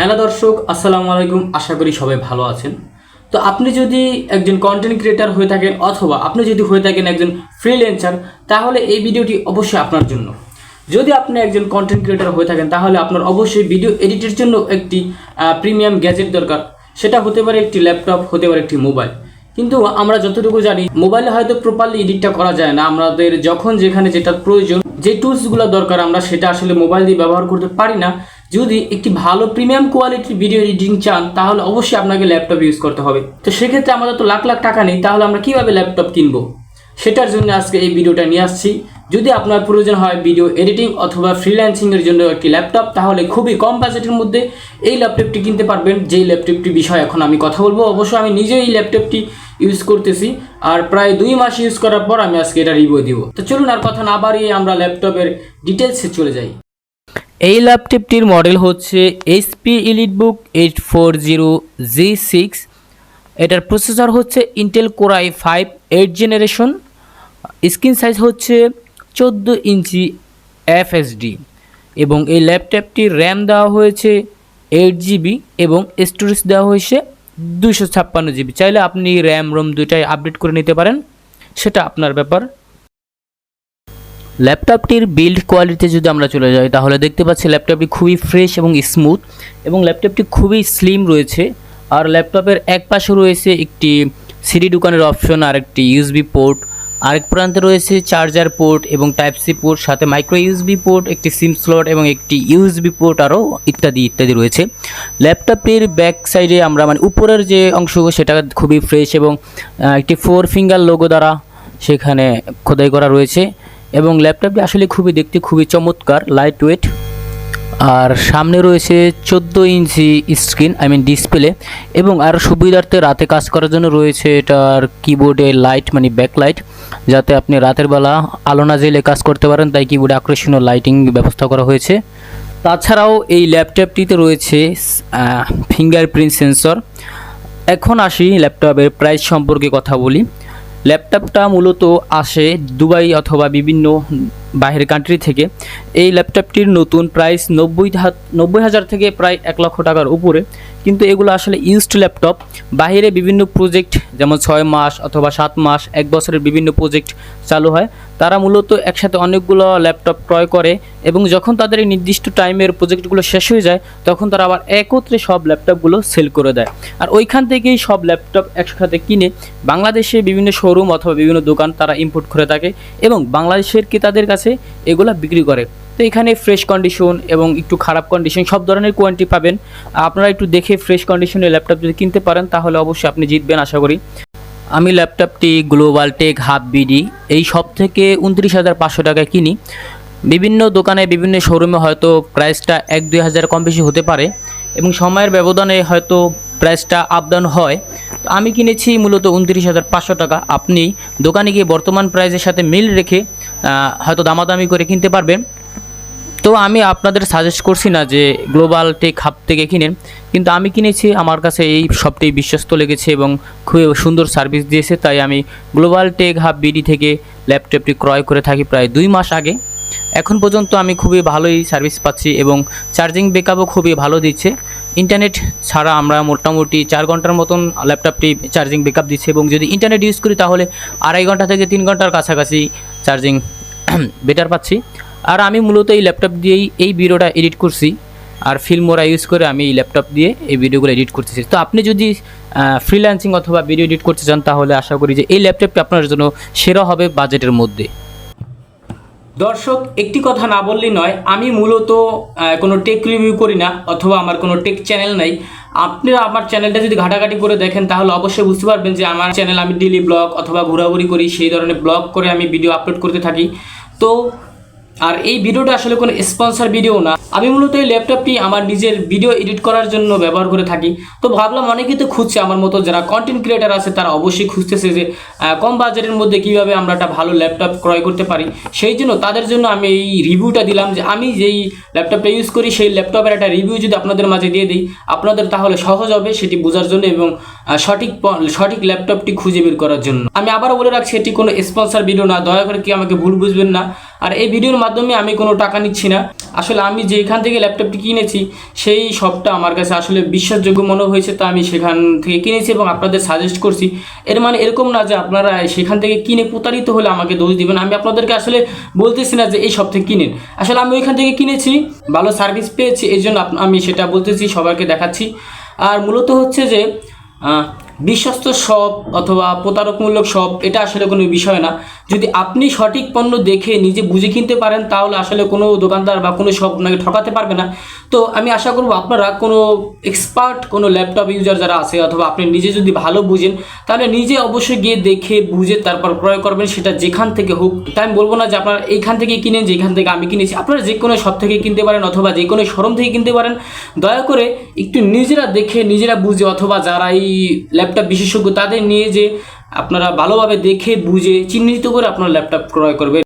Hello দর্শক, আসসালামু আলাইকুম। আশা করি সবাই ভালো আছেন। তো আপনি যদি একজন কন্টেন্ট ক্রিয়েটার হয়ে থাকেন অথবা আপনি যদি হয়ে থাকেন একজন ফ্রিল্যান্সার তাহলে এই ভিডিওটি অবশ্যই আপনার জন্য। যদি আপনি একজন কন্টেন্ট ক্রিয়েটার হয়ে থাকেন, তাহলে আপনার অবশ্যই ভিডিও এডিটের জন্য একটি প্রিমিয়াম গ্যাজেট দরকার। সেটা হতে পারে একটি ল্যাপটপ হতে পারে একটি মোবাইল কিন্তু আমরা যতটুকু জানি মোবাইলে হয়তো প্রপারলি এডিটটা করা যায় না। আমাদের যখন যেখানে যেটা প্রয়োজন, যে টুলসগুলো দরকার, আমরা সেটা আসলে মোবাইল দিয়ে ব্যবহার করতে পারি না। যদি একটি ভালো প্রিমিয়াম কোয়ালিটির ভিডিও এডিটিং চান, তাহলে অবশ্যই আপনাকে ল্যাপটপ ইউজ করতে হবে। তো সেক্ষেত্রে আমাদের তো লাখ লাখ টাকা নেই, তাহলে আমরা কীভাবে ল্যাপটপ কিনবো? সেটার জন্য আজকে এই ভিডিওটা নিয়ে আসছি। যদি আপনার প্রয়োজন হয় ভিডিও এডিটিং অথবা ফ্রিল্যান্সিংয়ের জন্য একটি ল্যাপটপ তাহলে খুবই কম বাজেটের মধ্যে এই ল্যাপটপটি কিনতে পারবেন, যেই ল্যাপটপটি বিষয়ে এখন আমি কথা বলব। অবশ্য আমি নিজেই এই ল্যাপটপটি ইউজ করতেছি, আর প্রায় দুই মাস ইউজ করার পর আমি আজকে এটা রিভিউ দিব। তো চলুন আর কথা না বাড়িয়ে আমরা ল্যাপটপের ডিটেলসে চলে যাই। এই ল্যাপটপটির মডেল হচ্ছে HP EliteBook eight four zero G six এটার প্রসেসর হচ্ছে Intel core i five eight generation screen size হচ্ছে চোদ্দ ইঞ্চি এফএসডি এবং এই ল্যাপটপটির র্যাম দেওয়া হয়েছে এইট জিবি এবং স্টোরেজ দেওয়া হয়েছে দুশো ছাপ্পান্ন জিবি চাইলে আপনি র্যাম রোম দুইটাই আপডেট করে নিতে পারেন। সেটা আপনার ব্যাপার। ল্যাপটপটির বিল্ড কোয়ালিটিতে যদি আমরা চলে যাই, তাহলে দেখতে পাচ্ছি ল্যাপটপটি খুবই ফ্রেশ এবং স্মুথ এবং ল্যাপটপটি খুবই স্লিম রয়েছে। আর ল্যাপটপের এক পাশে রয়েছে একটি সিডি দোকানের অপশন আর একটি ইউএসবি পোর্ট আরেক প্রান্তে রয়েছে চার্জার পোর্ট এবং টাইপ সি পোর্ট সাথে মাইক্রো ইউএসবি পোর্ট একটি সিম স্লট এবং একটি ইউএসবি পোর্ট আরও ইত্যাদি ইত্যাদি রয়েছে। ল্যাপটপটির ব্যাক সাইডে আমরা মানে উপরের যে অংশ সেটা খুবই ফ্রেশ এবং একটি ফোর ফিঙ্গার লোগো দ্বারা সেখানে খোদাই করা রয়েছে। এবং ল্যাপটপটি আসলে খুবই দেখতে খুবই চমৎকার লাইট ওয়েট আর সামনে রয়েছে চোদ্দ inch screen I mean display এবং আর সুবিধার্থে রাতে কাজ করার জন্য রয়েছে এটার কিবোর্ডে লাইট মানে ব্যাকলাইট যাতে আপনি রাতের বেলা আলো না জেলে কাজ করতে পারেন, তাই কিবোর্ডে আকর্ষণীয় লাইটিং ব্যবস্থা করা হয়েছে। তাছাড়াও এই ল্যাপটপটিতে রয়েছে ফিঙ্গারপ্রিন্ট সেন্সর এখন আসি ল্যাপটপের প্রাইস সম্পর্কে কথা বলি। ল্যাপটপটা মূলত আসে দুবাই অথবা বিভিন্ন বাইরের কান্ট্রি থেকে। এই ল্যাপটপটির নতুন প্রাইস নব্বই নব্বই হাজার থেকে প্রায় এক লক্ষ টাকার উপরে। কিন্তু এগুলো আসলে ইউজড ল্যাপটপ। বাহিরে বিভিন্ন প্রজেক্ট যেমন ছয় মাস অথবা সাত মাস, এক বছরের বিভিন্ন প্রজেক্ট চালু হয়। তারা মূলত একসাথে অনেকগুলো ল্যাপটপ ক্রয় করে এবং যখন তাদের এই নির্দিষ্ট টাইমের প্রজেক্টগুলো শেষ হয়ে যায়, তখন তারা আবার একত্রে সব ল্যাপটপগুলো সেল করে দেয়। আর ওইখান থেকেই সব ল্যাপটপ একসাথে কিনে বাংলাদেশে বিভিন্ন শোরুম অথবা বিভিন্ন দোকান তারা ইম্পোর্ট করে থাকে এবং বাংলাদেশের ক্রেতাদের কাছে এগুলা বিক্রি করে। তো এখানে ফ্রেশ কন্ডিশন এবং একটু খারাপ কন্ডিশন সব ধরনের কোয়ান্টি পাবেন। আপনারা একটু দেখে ফ্রেশ কন্ডিশনে ল্যাপটপ যদি কিনতে পারেন, তাহলে অবশ্যই আপনি জিতবেন, আশা করি। আমি ল্যাপটপটি গ্লোবাল টেক হাফ বিডি, এই সব থেকে উনত্রিশ হাজার পাঁচশো টাকায় কিনি। বিভিন্ন দোকানে, বিভিন্ন শোরুমে হয়তো প্রাইসটা এক দুই হাজার কম বেশি হতে পারে এবং সময়ের ব্যবধানে হয়তো প্রাইসটা আপ ডাউন হয়। তো আমি কিনেছি মূলত উনত্রিশ হাজার পাঁচশো টাকা। আপনি দোকানে গিয়ে বর্তমান প্রাইসের সাথে মিল রেখে হয়তো দামাদামি করে কিনতে পারবেন। তো আমি আপনাদের সাজেস্ট করছি না যে গ্লোবাল টেক হাব থেকে কিনেন। কিন্তু আমি কিনেছি, আমার কাছে এই সবটি বিশ্বস্ত লেগেছে এবং খুবই সুন্দর সার্ভিস দিয়েছে। তাই আমি গ্লোবাল টেক হাব বিডি থেকে ল্যাপটপটি ক্রয় করে থাকি প্রায় দুই মাস আগে। এখন পর্যন্ত আমি খুবই ভালোই সার্ভিস পাচ্ছি এবং চার্জিং ব্যাকআপও খুবই ভালো দিচ্ছে। ইন্টারনেট ছাড়া আমরা মোটামুটি চার ঘণ্টার মতন ল্যাপটপটি চার্জিং ব্যাকআপ দিচ্ছে এবং যদি ইন্টারনেট ইউজ করি তাহলে আড়াই ঘণ্টা থেকে তিন ঘণ্টার কাছাকাছি চার্জিং বেটার পাচ্ছি। আর আমি মূলত এই ল্যাপটপ দিয়েই এই ভিডিওটা এডিট করছি। আর ফিল্মোরা ইউজ করে আমি এই ল্যাপটপ দিয়ে এই ভিডিওগুলো এডিট করতেছি। তো আপনি যদি ফ্রিল্যান্সিং অথবা ভিডিও এডিট করতে চান, তাহলে আশা করি যে এই ল্যাপটপটি আপনার জন্য সেরা হবে বাজেটের মধ্যে। দর্শক, একটি কথা না বললেই নয়, আমি মূলত কোনো টেক রিভিউ করি না, অথবা আমার কোনো টেক চ্যানেল নাই। আপনারা আমার চ্যানেলটা যদি ঘাটাঘাটি করে দেখেন, তাহলে অবশ্যই বুঝতে পারবেন যে আমার চ্যানেল আমি ডেলি ব্লগ অথবা ঘোরাঘুরি করি, সেই ধরনের ব্লগ করে আমি ভিডিও আপলোড করতে থাকি। তো আর এই ভিডিওটা আসলে কোনো স্পন্সর ভিডিও না। আমি মূলত এই ল্যাপটপটি আমার নিজের ভিডিও এডিট করার জন্য ব্যবহার করে থাকি। তো ভাবলাম অনেকেই তো খুঁজছে আমার মতো, যারা কন্টেন্ট ক্রিয়েটার আছে, তারা অবশ্যই খুঁজতেছে যে কম বাজেটের মধ্যে কীভাবে আমরা একটা ভালো ল্যাপটপ ক্রয় করতে পারি। সেই জন্য তাদের জন্য আমি এই রিভিউটা দিলাম যে, আমি যেই ল্যাপটপটা ইউজ করি, সেই ল্যাপটপের একটা রিভিউ যদি আপনাদের মাঝে দিয়ে দিই, আপনাদের তাহলে সহজ হবে সেটি বোঝার জন্য এবং সঠিক সঠিক ল্যাপটপটি খুঁজে বের করার জন্য। আমি আবারও বলে রাখছি, এটি কোনো স্পন্সর ভিডিও না। দয়া করে কি আমাকে ভুল বুঝবেন না। আর এই ভিডিওর মাধ্যমে আমি কোনো টাকা নিচ্ছি না। আসলে আমি যেখান থেকে ল্যাপটপটি কিনেছি, সেই শপটা আমার কাছে আসলে বিশ্বাসযোগ্য মনে হয়েছে, তা আমি সেখান থেকে কিনেছি এবং আপনাদের সাজেস্ট করছি। এর মানে এরকম না যে আপনারা সেখান থেকে কিনে প্রতারিত হলে আমাকে দোষ দিবেন। আমি আপনাদেরকে আসলে বলতেছি না যে এই শপ থেকে কিনেন। আসলে আমি ওইখান থেকে কিনেছি, ভালো সার্ভিস পেয়েছি, এই জন্য আমি সেটা বলতেছি, সবাইকে দেখাচ্ছি। আর মূলত হচ্ছে যে বিশ্বস্ত শপ অথবা প্রতারকমূলক শপ এটা আসলে কোনো বিষয় না। যদি আপনি সঠিক পণ্য দেখে নিজে বুঝে কিনতে পারেন, তাহলে আসলে কোনো দোকানদার বা কোনো শপ আপনাকে ঠকাতে পারবে না। তো আমি আশা করব আপনারা কোনো এক্সপার্ট কোনো ল্যাপটপ ইউজার যারা আছে, অথবা আপনি নিজে যদি ভালো বুঝেন, তাহলে নিজে অবশ্যই গিয়ে দেখে, বুঝে তারপর ক্রয় করবেন, সেটা যেখান থেকে হোক। তাই আমি বলব না যে আপনারা এইখান থেকে কিনেন, যেখান থেকে আমি কিনেছি। আপনারা যে কোনো শপ থেকে কিনতে পারেন, অথবা যে কোনো শোরুম থেকে কিনতে পারেন। দয়া করে একটু নিজেরা দেখে, নিজেরা বুঝে, অথবা যারা এই ল্যাপটপ বিশেষজ্ঞ, তাদের নিয়ে যে আপনারা ভালোভাবে দেখে বুঝে চিহ্নিত করে আপনার ল্যাপটপ ক্রয় করবেন।